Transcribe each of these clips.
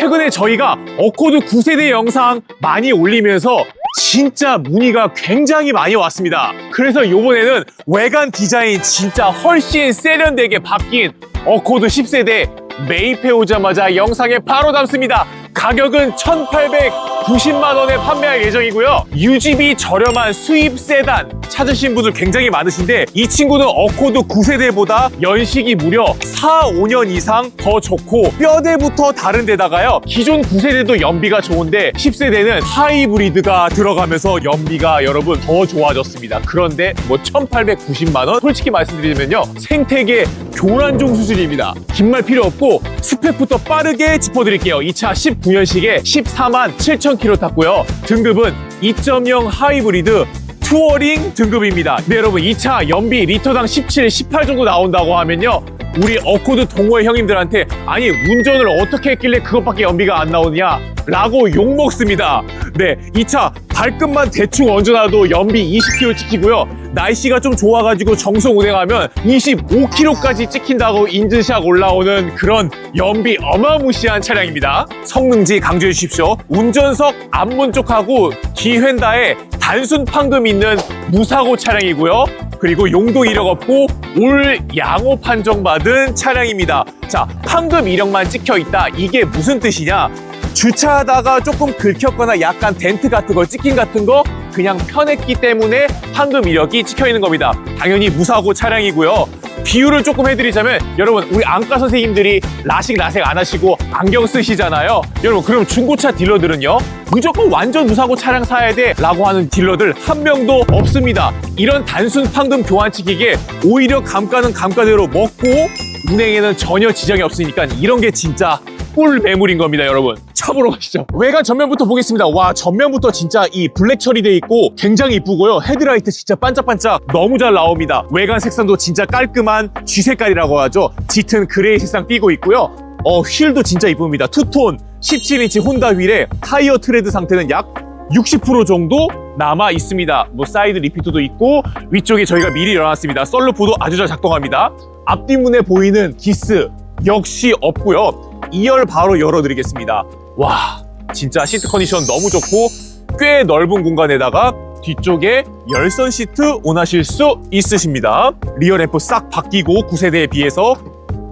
최근에 저희가 어코드 9세대 영상 많이 올리면서 진짜 문의가 굉장히 많이 왔습니다. 그래서 이번에는 외관 디자인 진짜 훨씬 세련되게 바뀐 어코드 10세대 매입해 오자마자 영상에 바로 담습니다. 가격은 1,890만 원에 판매할 예정이고요. 유지비 저렴한 수입 세단 찾으신 분들 굉장히 많으신데 이 친구는 어코드 9세대보다 연식이 무려 4, 5년 이상 더 좋고 뼈대부터 다른 데다가요. 기존 9세대도 연비가 좋은데 10세대는 하이브리드가 들어가면서 연비가 여러분 더 좋아졌습니다. 그런데 뭐 1,890만 원? 솔직히 말씀드리면요. 생태계 교란종 수준입니다. 긴 말 필요 없고 스펙부터 빠르게 짚어드릴게요. 이 차 19년식에 14만 7천 킬로 탔고요. 등급은 2.0 하이브리드 투어링 등급입니다. 네, 여러분, 이 차 연비 리터당 17, 18 정도 나온다고 하면요. 우리 어코드 동호회 형님들한테 아니 운전을 어떻게 했길래 그것밖에 연비가 안 나오냐 라고 욕먹습니다 네 이 차 발끝만 대충 얹어놔도 연비 20km 찍히고요 날씨가 좀 좋아가지고 정속 운행하면 25km까지 찍힌다고 인증샷 올라오는 그런 연비 어마무시한 차량입니다 성능지 강조해 주십시오 운전석 앞문 쪽하고 뒤휀다에 단순 판금 있는 무사고 차량이고요 그리고 용도 이력 없고 올 양호 판정 받은 차량입니다. 자, 판금 이력만 찍혀 있다. 이게 무슨 뜻이냐? 주차하다가 조금 긁혔거나 약간 덴트 같은 거, 찍힌 같은 거 그냥 편했기 때문에 판금 이력이 찍혀 있는 겁니다. 당연히 무사고 차량이고요. 비유를 조금 해드리자면 여러분 우리 안과 선생님들이 라식 라섹 안 하시고 안경 쓰시잖아요 여러분 그럼 중고차 딜러들은요 무조건 완전 무사고 차량 사야 돼 라고 하는 딜러들 한 명도 없습니다 이런 단순 판금 교환치 기계 오히려 감가는 감가대로 먹고 운행에는 전혀 지장이 없으니까 이런 게 진짜 꿀 매물인 겁니다 여러분 차 보러 가시죠 외관 전면부터 보겠습니다 와 전면부터 진짜 이 블랙 처리돼 있고 굉장히 이쁘고요 헤드라이트 진짜 반짝반짝 너무 잘 나옵니다 외관 색상도 진짜 깔끔한 G 색깔이라고 하죠 짙은 그레이 색상 띄고 있고요 어 휠도 진짜 이쁩니다 투톤 17인치 혼다 휠에 타이어 트레드 상태는 약 60% 정도 남아 있습니다. 뭐 사이드 리피터도 있고 위쪽에 저희가 미리 열어놨습니다. 썰루프도 아주 잘 작동합니다. 앞뒷문에 보이는 기스 역시 없고요. 2열 바로 열어드리겠습니다. 와 진짜 시트 컨디션 너무 좋고 꽤 넓은 공간에다가 뒤쪽에 열선 시트 원하실 수 있으십니다. 리어 램프 싹 바뀌고 9세대에 비해서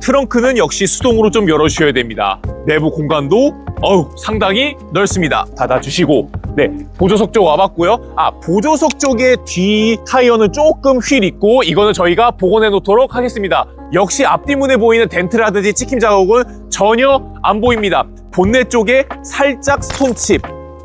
트렁크는 역시 수동으로 좀 열어주셔야 됩니다. 내부 공간도 어우 상당히 넓습니다. 닫아주시고 네 보조석 쪽 와봤고요. 아 보조석 쪽에 뒤 타이어는 조금 휠 있고 이거는 저희가 복원해 놓도록 하겠습니다. 역시 앞뒤문에 보이는 덴트라든지 찍힘 자국은 전혀 안 보입니다. 본넷 쪽에 살짝 스톤칩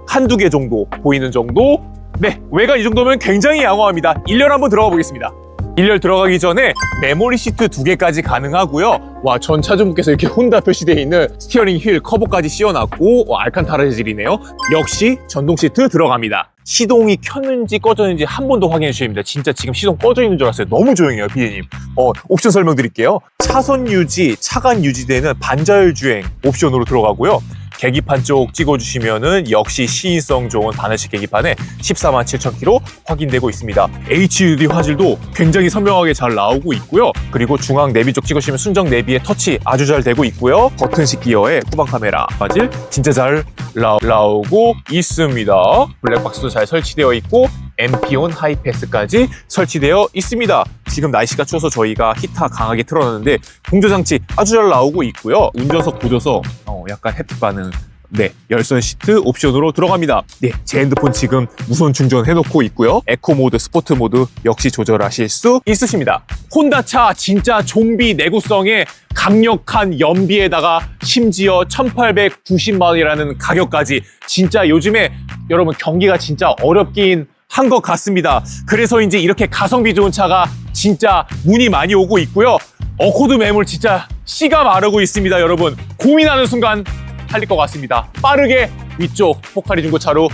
한두 개 정도 보이는 정도 네 외관 이 정도면 굉장히 양호합니다. 1열 한번 들어가 보겠습니다. 1열 들어가기 전에 메모리 시트 두 개까지 가능하고요. 와, 전 차주분께서 이렇게 혼다 표시되어 있는 스티어링 휠 커버까지 씌워놨고 와, 알칸타라 재질이네요. 역시 전동 시트 들어갑니다. 시동이 켰는지 꺼졌는지 한 번 더 확인해 주셔야 됩니다. 진짜 지금 시동 꺼져 있는 줄 알았어요. 너무 조용해요, 비디님. 어, 옵션 설명드릴게요. 차선 유지, 차간 유지되는 반자율 주행 옵션으로 들어가고요. 계기판 쪽 찍어주시면은 역시 시인성 좋은 바늘식 계기판에 14만 7천 킬로 확인되고 있습니다. HUD 화질도 굉장히 선명하게 잘 나오고 있고요. 그리고 중앙 내비 쪽 찍으시면 순정 내비에 터치 아주 잘 되고 있고요. 버튼식 기어에 후방 카메라 화질 진짜 잘 나, 나오고 있습니다. 블랙박스도 잘 설치되어 있고 MP온 하이패스까지 설치되어 있습니다. 지금 날씨가 추워서 저희가 히터 강하게 틀어놨는데 공조 장치 아주 잘 나오고 있고요. 운전석, 보조석 어, 약간 햇빛 반응 네, 열선 시트 옵션으로 들어갑니다. 네, 제 핸드폰 지금 무선 충전 해놓고 있고요. 에코 모드, 스포트 모드 역시 조절하실 수 있으십니다. 혼다차 진짜 좀비 내구성에 강력한 연비에다가 심지어 1,890만 원이라는 가격까지 진짜 요즘에 여러분 경기가 진짜 어렵긴 한 것 같습니다. 그래서인지 이렇게 가성비 좋은 차가 진짜 문이 많이 오고 있고요. 어코드 매물 진짜 씨가 마르고 있습니다, 여러분. 고민하는 순간 팔릴 것 같습니다. 빠르게 위쪽 포카리 중고차로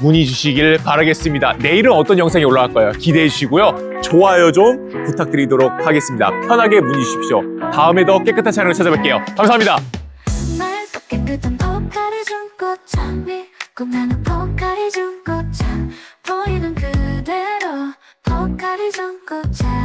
문의 주시길 바라겠습니다. 내일은 어떤 영상이 올라갈까요? 기대해 주시고요. 좋아요 좀 부탁드리도록 하겠습니다. 편하게 문의 주십시오. 다음에 더 깨끗한 차량을 찾아뵐게요. 감사합니다. 깨끗한 포카리 중고차 믿고 나는 포카리 중고차 보이는 그대로 포카리 중고차